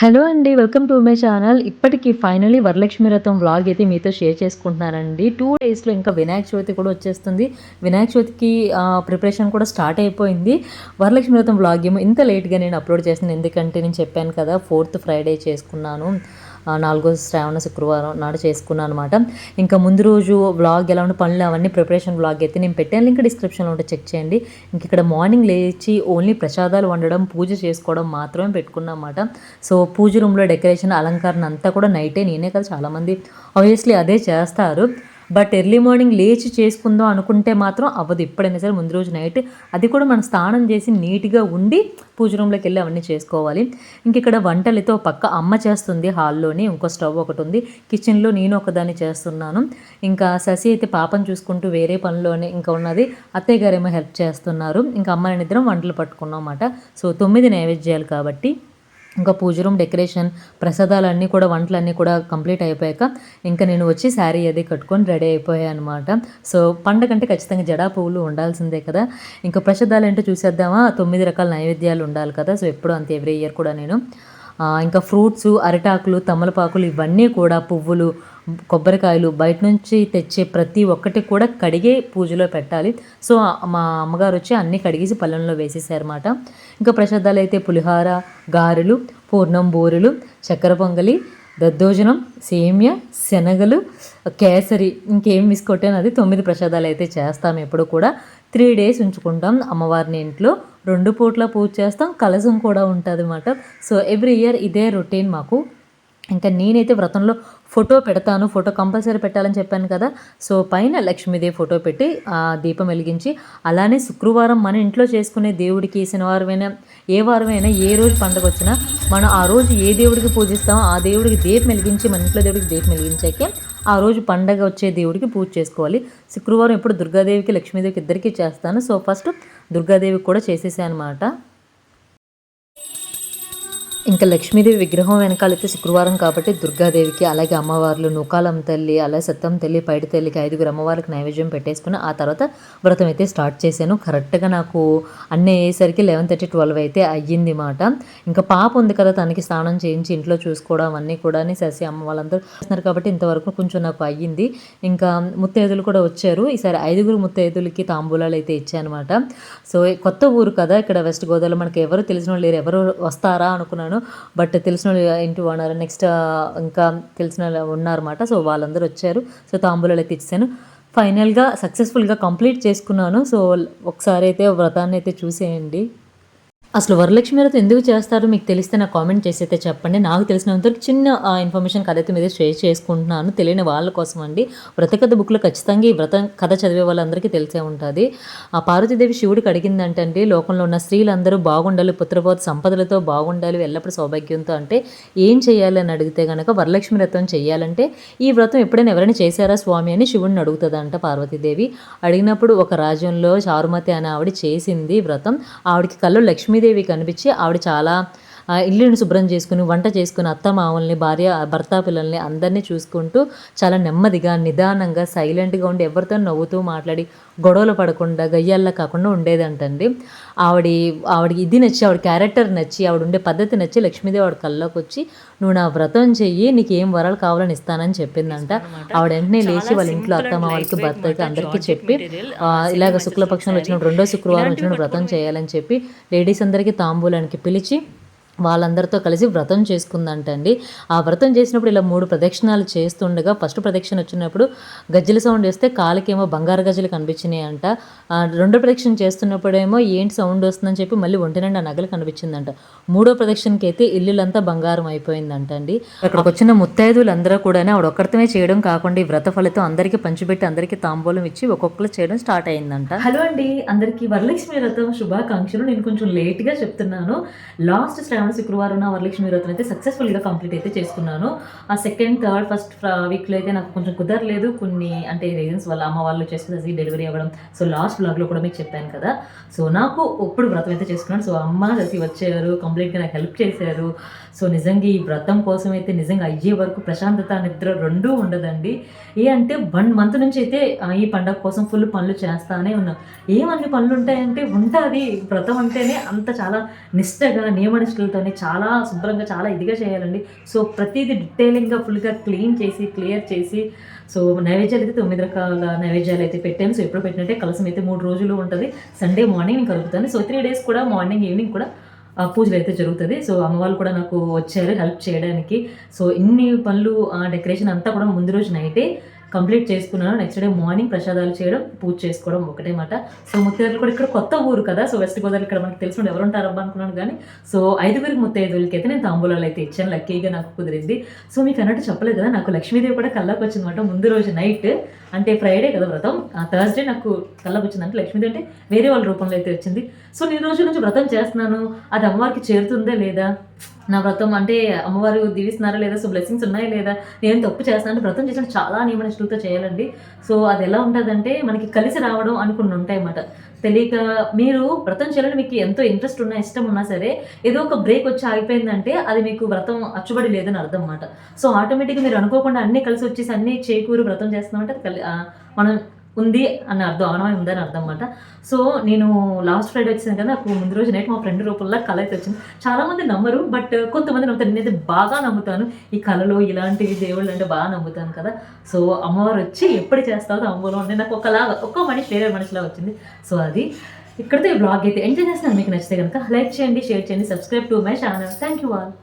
Hello అండి welcome to my channel. ఇప్పటికి finally Varalakshmi Vratam vlog అయితే మీతో షేర్ చేసుకుంటున్నానండి. టూ డేస్లో ఇంకా వినాయక చవితి కూడా వచ్చేస్తుంది. వినాయక చవితికి ప్రిపరేషన్ కూడా స్టార్ట్ అయిపోయింది. వరలక్ష్మి వ్రతం వ్లాగ్ ఏమో ఇంత లేట్గా నేను అప్లోడ్ చేస్తున్నాను. ఎందుకంటే నేను చెప్పాను కదా ఫోర్త్ ఫ్రైడే చేసుకున్నాను. నాలుగో శ్రావణ శుక్రవారం నాడు చేసుకున్నాను అనమాట ఇంకా ముందు రోజు వ్లాగ్ ఎలా ఉండే పనులు అవన్నీ ప్రిపరేషన్ వ్లాగ్ అయితే నేను పెట్టాను. లింక్ డిస్క్రిప్షన్లో ఉంటే చెక్ చేయండి. ఇంక ఇక్కడ మార్నింగ్ లేచి ఓన్లీ ప్రసాదాలు వండడం పూజ చేసుకోవడం మాత్రమే పెట్టుకున్నాం అనమాట సో పూజ రూమ్లో డెకరేషన్ అలంకరణ అంతా కూడా నైటే నేనే కదా చాలామంది ఆబ్వియస్లీ అదే చేస్తారు. బట్ ఎర్లీ మార్నింగ్ లేచి చేసుకుందాం అనుకుంటే మాత్రం అవ్వదు. ఎప్పుడైనా సరే ముందు రోజు నైట్ అది కూడా మనం స్నానం చేసి నీట్గా ఉండి పూజ రూమ్లోకి వెళ్ళి అవన్నీ చేసుకోవాలి. ఇంక ఇక్కడ వంటలతో పక్క అమ్మ చేస్తుంది హాల్లోనే ఇంకో స్టవ్ ఒకటి ఉంది. కిచెన్లో నేను ఒకదాన్ని చేస్తున్నాను. ఇంకా శశి అయితే పాపను చూసుకుంటూ వేరే పనిలోనే ఇంకా ఉన్నది. అత్తయ్య గారేమో హెల్ప్ చేస్తున్నారు. ఇంకా అమ్మ నిద్ర ఇద్దరం వంటలు పట్టుకున్నాం అన్నమాట. సో తొమ్మిది నైవేద్యాలు కాబట్టి ఇంకా పూజ రూమ్ డెకరేషన్ ప్రసాదాలన్నీ కూడా వంటలన్నీ కూడా కంప్లీట్ అయిపోయాక ఇంకా నేను వచ్చి శారీ అది కట్టుకొని రెడీ అయిపోయాను అనమాట సో పండగ అంటే ఖచ్చితంగా జడా పువ్వులు ఉండాల్సిందే కదా. ఇంకా ప్రసాదాలు అంటే చూసేద్దామా? తొమ్మిది రకాల నైవేద్యాలు ఉండాలి కదా. సో ఎప్పుడు అంత ఎవ్రీ ఇయర్ కూడా నేను. ఇంకా ఫ్రూట్స్ అరిటాకులు తమలపాకులు ఇవన్నీ కూడా పువ్వులు కొబ్బరికాయలు బయట నుంచి తెచ్చే ప్రతి ఒక్కటి కూడా కడిగే పూజలో పెట్టాలి. సో మా అమ్మగారు వచ్చి అన్నీ కడిగేసి పళ్ళెంలో వేసేసారన్నమాట. ఇంకా ప్రసాదాలు అయితే పులిహార గారెలు పూర్ణం బూరెలు చక్కెర పొంగలి దద్దోజనం సేమ్య శనగలు కేసరి ఇంకేం మిస్ కొట్టాను అది తొమ్మిది ప్రసాదాలు అయితే చేస్తాం ఎప్పుడు కూడా. త్రీ డేస్ ఉంచుకుంటాం అమ్మవారిని ఇంట్లో. రెండు పూట్ల పూజ చేస్తాం కలసం కూడా ఉంటుంది అన్నమాట సో ఎవ్రీ ఇయర్ ఇదే రొటీన్ మాకు. ఇంకా నేనైతే వ్రతంలో ఫోటో పెడతాను. ఫోటో కంపల్సరీ పెట్టాలని చెప్పాను కదా. సో పైన లక్ష్మీదేవి ఫోటో పెట్టి ఆ దీపం వెలిగించి అలానే శుక్రవారం మన ఇంట్లో చేసుకునే దేవుడికి శనివారమైనా ఏ వారమైనా ఏ రోజు పండగ వచ్చినా మనం ఆ రోజు ఏ దేవుడికి పూజిస్తామో ఆ దేవుడికి దీపం వెలిగించి మన ఇంట్లో దేవుడికి దీపం వెలిగించాకే ఆ రోజు పండగ వచ్చే దేవుడికి పూజ చేసుకోవాలి. శుక్రవారం ఎప్పుడు దుర్గాదేవికి లక్ష్మీదేవికి ఇద్దరికీ చేస్తాను. సో ఫస్ట్ దుర్గాదేవికి కూడా చేసేసాను అనమాట ఇంకా లక్ష్మీదేవి విగ్రహం వెనకాలైతే శుక్రవారం కాబట్టి దుర్గాదేవికి అలాగే అమ్మవార్లు నూకాలం తల్లి అలాగే సత్తం తల్లి పైడి తల్లికి ఐదుగురు అమ్మవారికి నైవేద్యం పెట్టేసుకుని ఆ తర్వాత వ్రతం అయితే స్టార్ట్ చేశాను. కరెక్ట్గా నాకు అన్నీ అయ్యేసరికి లెవెన్ థర్టీ ట్వెల్వ్ అయితే అయ్యింది మాట. ఇంకా పాప ఉంది కదా తనకి స్నానం చేయించి ఇంట్లో చూసుకోవడం అన్నీ కూడా శశి అమ్మ వాళ్ళందరూ చేస్తున్నారు కాబట్టి ఇంతవరకు కొంచెం నాకు అయ్యింది. ఇంకా ముత్తైదులు కూడా వచ్చారు. ఈసారి ఐదుగురు ముత్తైదులకి తాంబూలాలు అయితే ఇచ్చానమాట సో కొత్త ఊరు కదా ఇక్కడ వెస్ట్ గోదావరిలో మనకి ఎవరు తెలిసిన వాళ్ళు లేరు ఎవరు వస్తారా అనుకున్నాను. బట్ తెలిసిన వాళ్ళు ఇంటి ఓనర్ నెక్స్ట్ ఇంకా తెలిసిన వాళ్ళు ఉన్నారన్నమాట. సో వాళ్ళందరూ వచ్చారు. సో తాంబూలాలు అయితే ఇచ్చాను ఫైనల్గా సక్సెస్ఫుల్గా కంప్లీట్ చేసుకున్నాను. సో ఒకసారి అయితే వ్రతాన్ని అయితే చూసేయండి. అసలు వరలక్ష్మి వ్రతం ఎందుకు చేస్తారో? మీకు తెలిస్తే నాకు కామెంట్ చేసైతే చెప్పండి. నాకు తెలిసినంత చిన్న ఇన్ఫర్మేషన్ కథ అయితే మీద షేర్ చేసుకుంటున్నాను. తెలియని వాళ్ళ కోసం అండి. వ్రత కథ బుక్లో ఖచ్చితంగా ఈ వ్రతం కథ చదివే వాళ్ళందరికీ తెలిసే ఉంటుంది. ఆ పార్వతీదేవి శివుడికి అడిగిందంటే అండి లోకంలో ఉన్న స్త్రీలందరూ బాగుండాలి పుత్రపోత సంపదలతో బాగుండాలి ఎల్లప్పుడూ సౌభాగ్యంతో అంటే ఏం చేయాలి అని అడిగితే కనుక వరలక్ష్మి వ్రతం చేయాలంటే ఈ వ్రతం ఎప్పుడైనా ఎవరైనా చేశారా స్వామి అని శివుడిని అడుగుతుందంట పార్వతీదేవి. అడిగినప్పుడు ఒక రాజ్యంలో చారుమతి అనే ఆవిడ చేసింది వ్రతం. ఆవిడకి కళ్ళు లక్ష్మీదేవి కనిపించి ఆవిడ చాలా ఇల్లుని శుభ్రం చేసుకుని వంట చేసుకుని అత్త మామల్ని భార్య భర్త పిల్లల్ని అందరినీ చూసుకుంటూ చాలా నెమ్మదిగా నిదానంగా సైలెంట్గా ఉండి ఎవరితో నవ్వుతూ మాట్లాడి గొడవలు పడకుండా గయ్యాల్లా కాకుండా ఉండేదంటండి. ఆవిడ ఆవిడకి ఇది నచ్చి ఆవిడ క్యారెక్టర్ నచ్చి ఆవిడ ఉండే పద్ధతి నచ్చి లక్ష్మీదేవి ఆవిడ కల్లోకి వచ్చి నువ్వు నా వ్రతం చెయ్యి నీకు ఏం వరాలు కావాలని ఇస్తానని చెప్పిందంట. ఆవిడ వెంటనే లేచి వాళ్ళ ఇంట్లో అత్తమ్మ వాళ్ళకి భర్తకి అందరికీ చెప్పి ఇలాగ శుక్లపక్షంలో వచ్చినప్పుడు రెండో శుక్రవారం వచ్చినప్పుడు వ్రతం చేయాలని చెప్పి లేడీస్ అందరికీ తాంబూలానికి పిలిచి వాళ్ళందరితో కలిసి వ్రతం చేసుకుందంటండి. ఆ వ్రతం చేసినప్పుడు ఇలా మూడు ప్రదక్షిణాలు చేస్తుండగా ఫస్ట్ ప్రదక్షిణ వచ్చినప్పుడు గజ్జల సౌండ్ వేస్తే కాలికేమో బంగారు గజ్జలు కనిపించినాయి అంట ఆ, రెండో ప్రదక్షిణ చేస్తున్నప్పుడేమో ఏంటి సౌండ్ వస్తుందని చెప్పి మళ్ళీ ఒంటి నిండా నగలు కనిపించిందంట. మూడో ప్రదక్షిణకి అయితే ఇల్లులంతా బంగారం అయిపోయిందంట అండి అక్కడికి వచ్చిన ముత్తైదువులందరూ కూడా ఆవిడ ఒక్కరితమే చేయడం కాకుండా ఈ వ్రత ఫలితం అందరికీ పంచిపెట్టి అందరికీ తాంబూలం ఇచ్చి ఒక్కొక్కరు చేయడం స్టార్ట్ అయిందంట. హలో అండి అందరికీ వరలక్ష్మి వ్రతం శుభాకాంక్షలు. నేను కొంచెం లేట్గా చెప్తున్నాను. లాస్ట్ శ్రావణ శుక్రవారం నా వరలక్ష్మి వ్రతం అయితే సక్సెస్ఫుల్గా కంప్లీట్ అయితే చేసుకున్నాను. ఆ సెకండ్ థర్డ్ ఫస్ట్ వీక్లో అయితే నాకు కొంచెం కుదరలేదు. కొన్ని అంటే రీజన్స్ వల్ల అమ్మ వాళ్ళు చేసుకునేసి డెలివరీ అవ్వడం. సో లాస్ట్ బ్లాగ్లో కూడా మీకు చెప్పాను కదా. సో నాకు ఇప్పుడు వ్రతం అయితే చేసుకున్నాను. సో అమ్మ కలిసి వచ్చారు. కంప్లీట్గా నాకు హెల్ప్ చేశారు. సో నిజంగా ఈ వ్రతం కోసం అయితే నిజంగా అయ్యే వరకు ప్రశాంతత నిద్ర రెండూ ఉండదండి. ఏ అంటే వన్ మంత్ నుంచి అయితే ఈ పండగ కోసం ఫుల్ పనులు చేస్తానే ఉన్నాం. ఏమన్ని పనులు ఉంటాయంటే ఉంటుంది వ్రతం అంటేనే అంత చాలా నిష్టగా నియమనిష్టలతో కళాయితోనే చాలా శుభ్రంగా చాలా ఇదిగా చేయాలండి. సో ప్రతిదీ డీటెయిలింగ్గా ఫుల్గా క్లీన్ చేసి క్లియర్ చేసి సో నైవేద్యాలు అయితే తొమ్మిది రకాల నైవేద్యాలు అయితే పెట్టాను. సో ఎప్పుడు పెట్టినట్టే కలసం అయితే మూడు రోజులు ఉంటుంది. సండే మార్నింగ్ నేను కలుపుతాను. సో త్రీ డేస్ కూడా మార్నింగ్ ఈవినింగ్ కూడా పూజలు అయితే జరుగుతుంది. సో అమ్మవాళ్ళు కూడా నాకు వచ్చారు హెల్ప్ చేయడానికి. సో ఇన్ని పనులు డెకరేషన్ అంతా కూడా ముందు రోజు నైటే. కంప్లీట్ చేసుకున్నాను. నెక్స్ట్ డే మార్నింగ్ ప్రసాదాలు చేయడం పూజ చేసుకోవడం ఒకటే మాట. సో ముత్తైదులు కూడా ఇక్కడ కొత్త ఊరు కదా. సో వెస్ట్ గోదావరి ఇక్కడ మనకి తెలిసిన ఎవరు ఉంటారు అబ్బా అనుకున్నాను కానీ సో ఐదుగురికి ముత్తైదులకి అయితే నేను తాంబూలాలు అయితే ఇచ్చాను. లక్కీగా నాకు కుదిరింది. సో మీకు అన్నట్టు చెప్పలేదు కదా నాకు లక్ష్మీదేవి కూడా కళ్ళకు వచ్చిందన్నమాట ముందు రోజు నైట్ అంటే ఫ్రైడే కదా వ్రతం. థర్స్డే నాకు కళ్ళకు వచ్చింది అంటే లక్ష్మీదేవి అంటే వేరే వాళ్ళ రూపంలో అయితే వచ్చింది. సో నేను రోజు నుంచి వ్రతం చేస్తున్నాను. అది అమ్మవారికి చేరుతుందా లేదా? నా వ్రతం అంటే అమ్మవారు దీవిస్తున్నారా లేదా? సో బ్లెస్సింగ్స్ ఉన్నాయా లేదా? నేను తప్పు చేస్తాను వ్రతం చేసిన చాలా నియమ నిష్ఠులతో చేయాలండి. సో అది ఎలా ఉంటుందంటే మనకి కలిసి రావడం అనుకుని ఉంటాయి అన్నమాట తెలియక మీరు వ్రతం చేయాలని మీకు ఎంతో ఇంట్రెస్ట్ ఉన్నా ఇష్టం ఉన్నా సరే ఏదో ఒక బ్రేక్ వచ్చి ఆగిపోయిందంటే అది మీకు వ్రతం అచ్చుబడి లేదని అర్థం అన్నమాట. సో ఆటోమేటిక్గా మీరు అనుకోకుండా అన్నీ కలిసి వచ్చేసి అన్నీ చేకూరు వ్రతం చేస్తున్నామంటే అది కలి- మనం ఉంది అని అర్థం ఆనవాయి ఉందని అర్థం అనమాట సో నేను లాస్ట్ ఫ్రైడే వచ్చింది కదా నాకు ముందు రోజు నైట్ మా ఫ్రెండ్ రూపంలో కళ అయితే వచ్చింది. చాలామంది నమ్మరు బట్ కొంతమంది నమ్ముతారు నేనైతే బాగా నమ్ముతాను. ఈ కళలో ఇలాంటివి దేవుళ్ళు అంటే బాగా నమ్ముతాను కదా. సో అమ్మవారు వచ్చి ఎప్పుడు చేస్తారో అమ్మలో అంటే నాకు ఒకలాగా ఒక్కో మనిషి వేరే మనిషిలా వచ్చింది. సో అది. ఇక్కడితో ఈ బ్లాగ్ అయితే ఎంజాయ్ చేస్తాను మీకు నచ్చితే కనుక లైక్ చేయండి షేర్ చేయండి subscribe to my channel thank you all